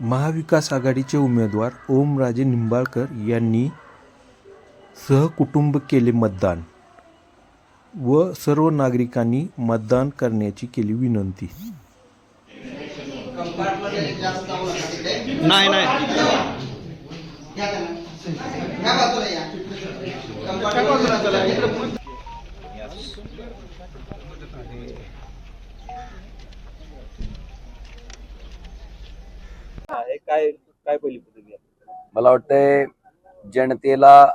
महाविकास आघाडीचे उमेदवार ओमराजे निंबाळकर यांनी सहकुटुंब केले मतदान व सर्व नागरिकांनी मतदान करण्याची केली विनंती. नाही नाही. काय काय पहिली प्रतिक्रिया? मला वाटतंय जनतेला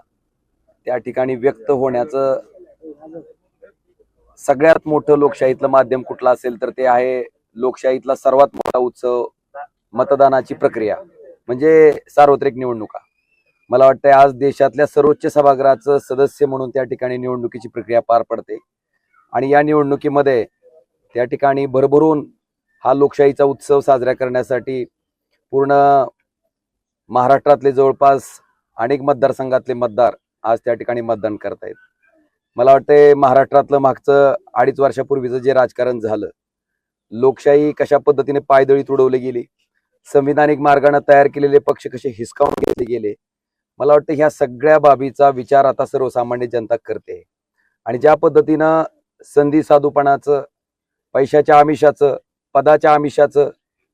त्या ठिकाणी व्यक्त होण्याचं सगळ्यात मोठं लोकशाहीतलं माध्यम कुठलं असेल तर ते आहे लोकशाहीतला सर्वात मोठा उत्सव मतदानाची प्रक्रिया म्हणजे सार्वत्रिक निवडणुका. मला वाटतंय आज देशातल्या सर्वोच्च सभागृहाचं सदस्य म्हणून त्या ठिकाणी निवडणुकीची प्रक्रिया पार पडते. आणि या निवडणुकीमध्ये त्या ठिकाणी भरभरून हा लोकशाहीचा उत्सव साजरा करण्यासाठी पूर्ण महाराष्ट्रातले जवळपास अनेक मतदारसंघातले मतदार आज त्या ठिकाणी मतदान करतायत. मला वाटते महाराष्ट्रातलं मागचं अडीच वर्षापूर्वीचं जे राजकारण झालं लोकशाही कशा पद्धतीने पायदळी तुडवली गेली संविधानिक मार्गाने तयार केलेले पक्ष कसे हिसकावून घेतले गेले मला वाटतं ह्या सगळ्या बाबीचा विचार आता सर्वसामान्य जनता करते. आणि ज्या पद्धतीनं संधी साधूपणाचं पैशाच्या आमिषाचं पदाच्या आमिषाचं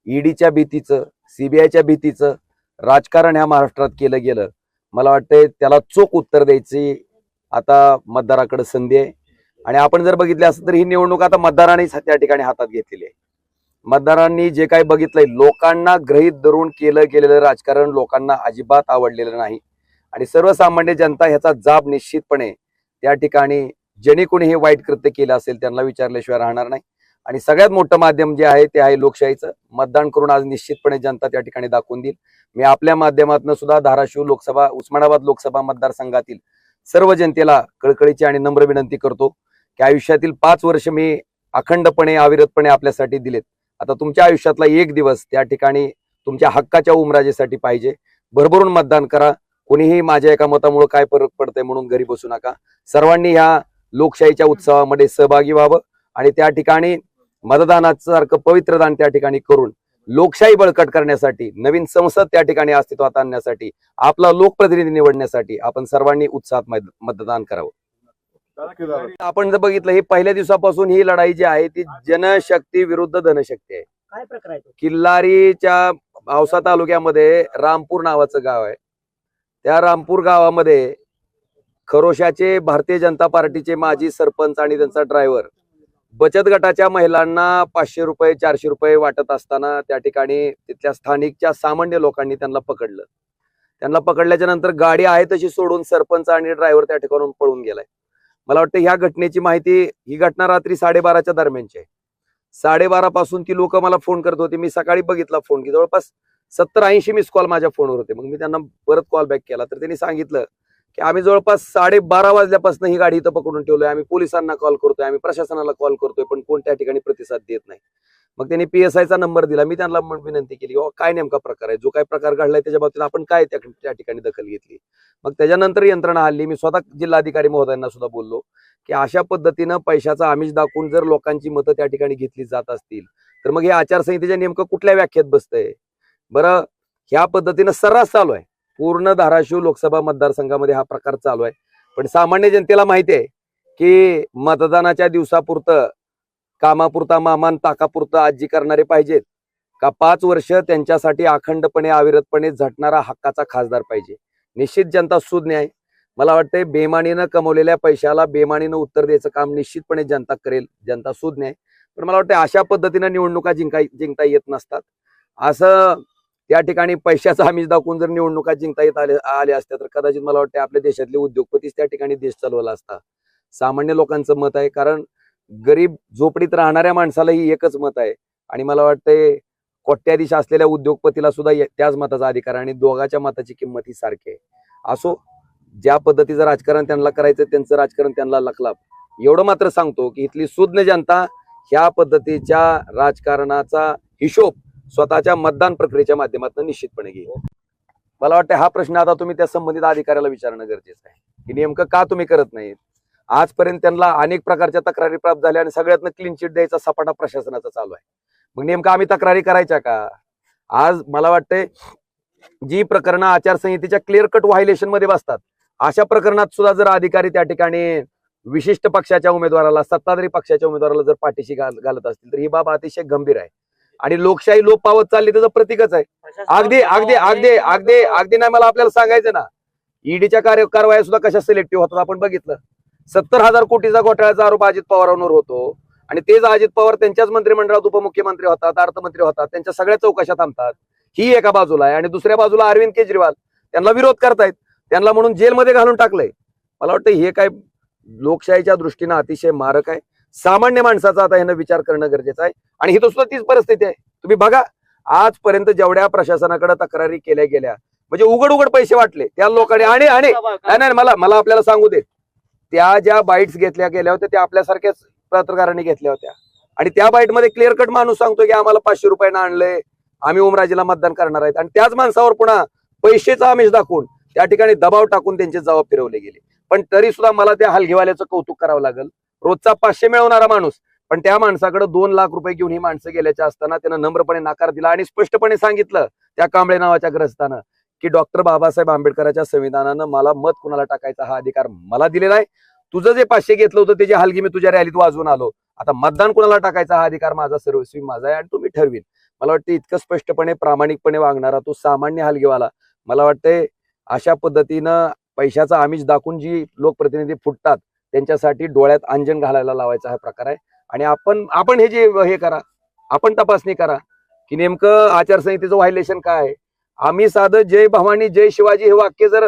ईडीच्या भीतीचं सीबीआयच्या भीतीचं राजकारण ह्या महाराष्ट्रात केलं गेलं. मला वाटतंय त्याला चोख उत्तर द्यायची आता मतदाराकडे संधी आहे. आणि आपण जर बघितले असं तर ही निवडणूक आता मतदारांनीच त्या ठिकाणी हातात घेतलेली आहे. मतदारांनी जे काही बघितलंय लोकांना ग्रहित धरून केलं गेलेलं राजकारण लोकांना अजिबात आवडलेलं नाही. आणि सर्वसामान्य जनता ह्याचा जाब निश्चितपणे त्या ठिकाणी ज्यांनी कोणी हे वाईट कृत्य केलं असेल त्यांना विचारल्याशिवाय राहणार नाही. आणि सगळ्यात मोठं माध्यम जे आहे ते आहे लोकशाहीचं. मतदान करून आज निश्चितपणे जनता त्या ठिकाणी दाखवून देईल. मी आपल्या माध्यमातून सुद्धा धाराशिव लोकसभा उस्मानाबाद लोकसभा मतदारसंघातील सर्व जनतेला कळकळीची आणि नम्र विनंती करतो की आयुष्यातील पाच वर्ष मी अखंडपणे अविरतपणे आपल्यासाठी दिलेत. आता तुमच्या आयुष्यातला एक दिवस त्या ठिकाणी तुमच्या हक्काच्या उमराजेसाठी पाहिजे. भरभरून मतदान करा. कोणीही माझ्या एका मतामुळे काय फरक पडतंय म्हणून घरी बसू नका. सर्वांनी ह्या लोकशाहीच्या उत्सवामध्ये सहभागी व्हावं आणि त्या ठिकाणी मतदानाचं सारखं पवित्र दान त्या ठिकाणी करून लोकशाही बळकट करण्यासाठी नवीन संसद त्या ठिकाणी अस्तित्वात आणण्यासाठी आपला लोकप्रतिनिधी निवडण्यासाठी आपण सर्वांनी उत्साहात मत- मतदान करावं. आपण जर बघितलं ही पहिल्या दिवसापासून ही लढाई जी आहे ती जनशक्ती विरुद्ध धनशक्ती आहे. काय प्रकार? किल्लारीच्या औसा तालुक्यामध्ये रामपूर नावाचं गाव आहे. त्या रामपूर गावामध्ये खरोशाचे भारतीय जनता पार्टीचे माजी सरपंच आणि त्यांचा ड्रायव्हर बचत गटाच्या महिलांना पाचशे रुपये चारशे रुपये वाटत असताना त्या ठिकाणी तिथल्या स्थानिकच्या सामान्य लोकांनी त्यांना पकडलं. त्यांना पकडल्याच्या नंतर गाडी आहे तशी सोडून सरपंच आणि ड्रायव्हर त्या ठिकाणून पळून गेलाय. मला वाटतं ह्या घटनेची माहिती ही घटना रात्री साडेबाराच्या दरम्यानची आहे. साडेबारा पासून ती लोक मला फोन करत होती. मी सकाळी बघितला फोन की जवळपास सत्तर ऐंशी मिस कॉल माझ्या फोनवर होते मग मी त्यांना परत कॉल बॅक केला. तर त्यांनी सांगितलं की आम्ही जवळपास साडेबारा वाजल्यापासून ही गाडी इथं पकडून ठेवलोय. आम्ही पोलिसांना कॉल करतोय आम्ही प्रशासनाला कॉल करतोय पण कोण त्या ठिकाणी प्रतिसाद देत नाही. मग त्यांनी पीएसआयचा नंबर दिला. मी त्यांना विनंती केली काय नेमका प्रकार आहे? जो काय प्रकार घडलाय त्याच्या बाबतीत आपण काय त्या त्या ठिकाणी दखल घेतली? मग त्याच्यानंतर यंत्रणा हल्ली मी स्वतः जिल्हाधिकारी महोदयांना सुद्धा बोललो की अशा पद्धतीनं पैशाचा आमिष दाखवून जर लोकांची मतं त्या ठिकाणी घेतली जात असतील तर मग हे आचारसंहितेच्या नेमकं कुठल्या व्याख्यात बसतंय? बरं ह्या पद्धतीनं सर्रास चालू आहे. पूर्ण धाराशिव लोकसभा मतदारसंघामध्ये हा प्रकार चालू आहे. पण सामान्य जनतेला माहिती आहे की मतदानाच्या दिवसापुरतं कामापुरता मामान ताकापुरतं आजी करणारे पाहिजेत. का पाच वर्ष त्यांच्यासाठी अखंडपणे अविरतपणे झटणारा हक्काचा खासदार पाहिजे. निश्चित जनता सुज्ञ आहे मला वाटतंय बेमानीनं कमवलेल्या पैशाला बेमानीनं उत्तर द्यायचं काम निश्चितपणे जनता करेल. जनता सुज्ञ आहे पण मला वाटतं अशा पद्धतीनं निवडणुका जिंका जिंकता येत नसतात. असं त्या ठिकाणी पैशाचा आमिष दाखवून जर निवडणुका जिंकता येत आले आल्या असत्या तर कदाचित मला वाटतं आपल्या देशातले उद्योगपतीच त्या ठिकाणी देश चालवला असता सामान्य लोकांचं मत आहे कारण गरीब झोपडीत राहणाऱ्या माणसालाही एकच मत आहे. आणि मला वाटतंय कोट्याधीश असलेल्या उद्योगपतीला सुद्धा त्याच मताचा अधिकार आणि दोघाच्या मताची किंमत ही सारखी आहे. असो ज्या पद्धतीचं राजकारण त्यांना करायचं त्यांचं राजकारण त्यांना लखलाप. एवढं मात्र सांगतो की इथली सुज्ञ जनता ह्या पद्धतीच्या राजकारणाचा हिशोब स्वतःच्या मतदान प्रक्रियेच्या माध्यमातून निश्चितपणे घेईल. मला वाटतं हा प्रश्न आता तुम्ही त्या संबंधित अधिकाऱ्याला विचारणं गरजेचं आहे. की नेमकं का तुम्ही करत नाहीत? आजपर्यंत त्यांना अनेक प्रकारच्या तक्रारी प्राप्त झाल्या आणि सगळ्यातनं क्लीन चिट द्यायचा सपाटा प्रशासनाचा चालू आहे. मग नेमकं आम्ही तक्रारी करायच्या का? आज मला वाटतंय जी प्रकरणं आचारसंहितेच्या क्लिअर कट व्हायलेशनमध्ये बसतात अशा प्रकरणात सुद्धा जर अधिकारी त्या ठिकाणी विशिष्ट पक्षाच्या उमेदवाराला सत्ताधारी पक्षाच्या उमेदवाराला जर पाठीशी घालत असतील तर ही बाब अतिशय गंभीर आहे. आणि लोकशाही लोप पावत चालली त्याचं प्रतीकच आहे. अगदी अगदी अगदी अगदी अगदी नाही मला आपल्याला सांगायचं ना. ईडीच्या कार्य कारवाया सुद्धा कशा सिलेक्टिव्ह होतात आपण बघितलं. सत्तर हजार कोटीचा घोटाळ्याचा आरोप अजित पवारांवर होतो. आणि तेच अजित पवार त्यांच्याच मंत्रिमंडळात उपमुख्यमंत्री होतात अर्थमंत्री होतात त्यांच्या सगळ्या चौकशा थांबतात. ही एका बाजूला आहे. आणि दुसऱ्या बाजूला अरविंद केजरीवाल. त्यांना विरोध करतायत. त्यांना म्हणून जेलमध्ये घालून टाकलंय. मला वाटतं हे काय लोकशाहीच्या दृष्टीनं अतिशय मारक आहे. सामान्य माणसाचा आता यानं विचार करणं गरजेचं आहे. आणि ही तर सुद्धा तीच परिस्थिती आहे. तुम्ही बघा आजपर्यंत जेवढ्या प्रशासनाकडे तक्रारी केल्या गेल्या म्हणजे उघड उघड पैसे वाटले त्या लोकांनी. आणि आणि नाही मला मला आपल्याला सांगू दे. त्या ज्या बाईट्स घेतल्या गेल्या होत्या त्या आपल्यासारख्याच पत्रकारांनी घेतल्या होत्या. आणि त्या बाईटमध्ये क्लिअर कट माणूस सांगतो की आम्हाला पाचशे रुपयानं आणलंय आम्ही उमराजीला मतदान करणार आहेत. आणि त्याच माणसावर पुन्हा पैसेचा आमिष दाखवून त्या ठिकाणी दबाव टाकून त्यांचे जबाब फिरवले गेले. पण तरी सुद्धा मला त्या हलगीवाल्याचं कौतुक करावं लागेल. रोजचा पाचशे मिळवणारा माणूस. पण त्या माणसाकडे दोन लाख रुपये घेऊन ही माणसं गेल्याच्या असताना त्यानं नम्रपणे नाकार दिला आणि स्पष्टपणे सांगितलं त्या कांबळे नावाच्या ग्रस्तानं की डॉक्टर बाबासाहेब आंबेडकरांच्या संविधानानं मला मत कुणाला टाकायचा हा अधिकार मला दिलेला आहे. तुझं जे पाचशे घेतलं होतं त्याची हलगी मी तुझ्या रॅलीत वाजवून आलो आता मतदान कुणाला टाकायचा हा अधिकार माझा सर्वस्वी माझा आहे आणि तुम्ही मी ठरवीन. मला वाटतं इतकं स्पष्टपणे प्रामाणिकपणे वागणारा तो सामान्य हलगीवाला मला वाटतंय अशा पद्धतीनं पैशाचा आमिष दाखवून जी लोकप्रतिनिधी फुटतात त्यांच्यासाठी डोळ्यात अंजन घालायला लावायचा हा प्रकार आहे. आणि आपण आपण हे जे हे करा आपण तपासणी करा की नेमकं आचारसंहितेचं व्हायलेशन काय आहे? आम्ही साधं जय भवानी जय शिवाजी हे वाक्य जर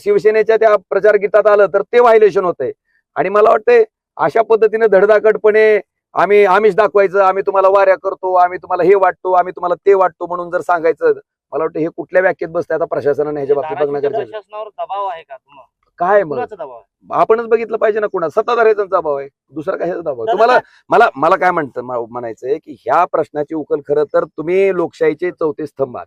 शिवसेनेच्या त्या प्रचार गीतात आलं तर ते व्हायलेशन होतंय. आणि मला वाटतंय अशा पद्धतीने धडधाकटपणे आम्ही आमिष दाखवायचं आम्ही तुम्हाला वाऱ्या करतो आम्ही तुम्हाला हे वाटतो आम्ही तुम्हाला ते वाटतो म्हणून जर सांगायचं मला वाटतं हे कुठल्या व्याख्येत बसतंय? आता प्रशासनाने ह्याच्या बाबतीत बघणं गरजेचं दबाव आहे का तुम्हाला? काय मग? कुणाचा दबाव आहे? आपणच बघितलं पाहिजे ना कुणा सत्ताधाऱ्यांचा दबाव आहे. दुसरा कशाचा दबाव आहे? तुम्हाला मला मला काय म्हणतं मा- म्हणायचंय की ह्या प्रश्नाची उकल खरं तर तुम्ही लोकशाहीचे चौथे स्तंभ आहात.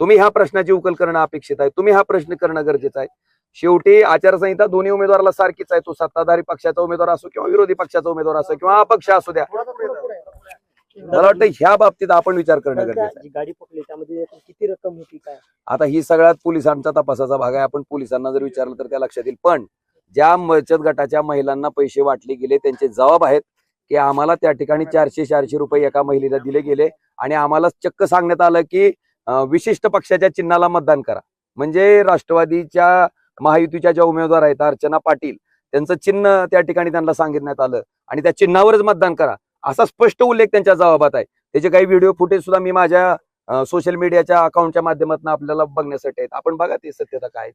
तुम्ही ह्या प्रश्नाची उकल करणं अपेक्षित आहे. तुम्ही हा प्रश्न करणं गरजेचं आहे. शेवटी आचारसंहिता दोन्ही उमेदवाराला सारखीच आहे. तो सत्ताधारी पक्षाचा उमेदवार असो किंवा विरोधी पक्षाचा उमेदवार असो किंवा अपक्ष असू द्या. मला वाटतं ह्या बाबतीत आपण विचार करणं गरजेचं आहे. गाडी पकडली त्यामध्ये किती रक्कम होती काय? आता ही सगळ्यात पोलिसांचा तपासाचा भाग आहे. आपण पोलिसांना जर विचारलं तर त्या लक्षात येईल. पण ज्या बचत गटाच्या महिलांना पैसे वाटले गेले त्यांचे जबाब आहेत की आम्हाला त्या ठिकाणी चारशे चारशे रुपये एका महिलेला दिले गेले आणि आम्हाला चक्क सांगण्यात आलं की विशिष्ट पक्षाच्या चिन्हाला मतदान करा. म्हणजे राष्ट्रवादीच्या महायुतीच्या ज्या उमेदवार आहेत अर्चना पाटील त्यांचं चिन्ह त्या ठिकाणी त्यांना सांगितण्यात आलं आणि त्या चिन्हावरच मतदान करा. असा स्पष्ट उल्लेख त्यांच्या जबाबात आहे. त्याचे काही व्हिडिओ फुटेज सुद्धा मी माझ्या सोशल मीडियाच्या अकाउंटच्या माध्यमातून आपल्याला बघण्यासाठी आहेत. आपण बघा ते सत्यता काय